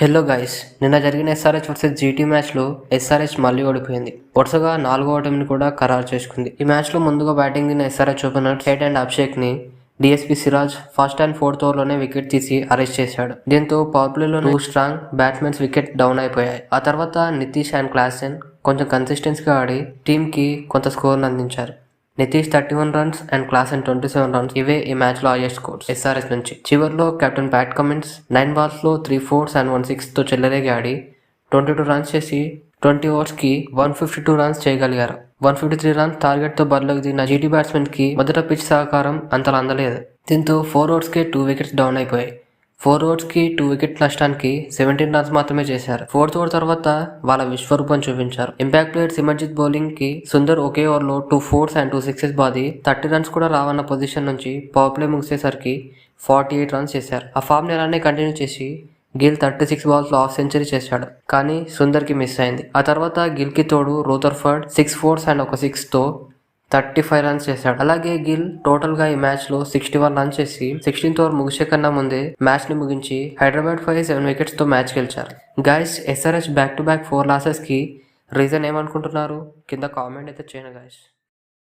Hello guys నిన్న జరిగిన SRH versus GT మ్యాచ్లో ఎస్ఆర్హెచ్ మళ్ళీ ఓడిపోయింది. వరుసగా నాలుగో ఓటమిని కూడా ఖరారు చేసుకుంది. ఈ మ్యాచ్లో ముందుగా బ్యాటింగ్ దిన ఎస్ఆర్హెచ్ ఓపెనర్ టైట్ and అభిషేక్ని DSP Siraj first and fourth ఓవర్లోనే వికెట్ తీసి అరెస్ట్ చేశాడు. దీంతో పవర్ ప్లేలో two strong batsmens wicket down అయిపోయాయి. ఆ తర్వాత నితీష్ అండ్ క్లాసెన్ కొంచెం కన్సిస్టెన్సీగా ఆడి టీంకి కొంత స్కోర్ను అందించారు. Nitish thirty one runs and Klaas and twenty seven runs ఇవే ఈ మ్యాచ్లో హైయెస్ట్ స్కోర్స్ ఎస్ఆర్ఎస్ నుంచి. చివర్లో కెప్టెన్ ప్యాట్ కమిన్స్ నైన్ బాల్స్లో త్రీ ఫోర్స్ అండ్ వన్ సిక్స్తో చెల్లరేగి ఆడి ట్వంటీ టూ రన్స్ చేసి ట్వంటీ ఓవర్స్కి వన్ ఫిఫ్టీ టూ రన్స్ చేయగలిగారు. వన్ ఫిఫ్టీ త్రీ రన్స్ టార్గెట్తో బరిలోకి దిగిన జీటీ బ్యాట్స్మెన్కి మొదట పిచ్ సహకారం అంతలా అందలేదు. దీంతో ఫోర్ ఓవర్స్ కే టూ వికెట్స్ డౌన్ అయిపోయాయి. ఫోర్ ఓవర్స్కి టూ వికెట్ నష్టానికి సెవెంటీన్ రన్స్ మాత్రమే చేశారు. ఫోర్త్ ఓవర్ తర్వాత వాళ్ళ విశ్వరూపం చూపించారు. ఇంపాక్ట్ ప్లేయర్ సిమర్జిత్ బౌలింగ్కి సుందర్ ఒకే ఓవర్లో two fours and two sixes బాది థర్టీ రన్స్ కూడా రావన్న పొజిషన్ నుంచి పవర్ ప్లే ముగిసేసరికి ఫార్టీ ఎయిట్ రన్స్ చేశారు. ఆ ఫామ్ని అలానే కంటిన్యూ చేసి గిల్ థర్టీ సిక్స్ బాల్స్లో హాఫ్ సెంచరీ చేశాడు. కానీ సుందర్కి మిస్ అయింది. ఆ తర్వాత గిల్కి తోడు రూథర్ఫర్డ్ సిక్స్ ఫోర్స్ అండ్ ఒక సిక్స్తో థర్టీ ఫైవ్ రన్స్ చేశాడు. అలాగే గిల్ టోటల్గా ఈ మ్యాచ్లో సిక్స్టీ వన్ రన్స్ చేసి సిక్స్టీన్త్ ఓవర్ ముగిసే కన్నా ముందే మ్యాచ్ని ముగించి హైదరాబాద్ ఫైవ్ సెవెన్ వికెట్స్తో మ్యాచ్ గెలిచారు. Guys SRS back to back four లాసెస్కి reason ఏమనుకుంటున్నారు? కింద కామెంట్ అయితే చేయను గాయస్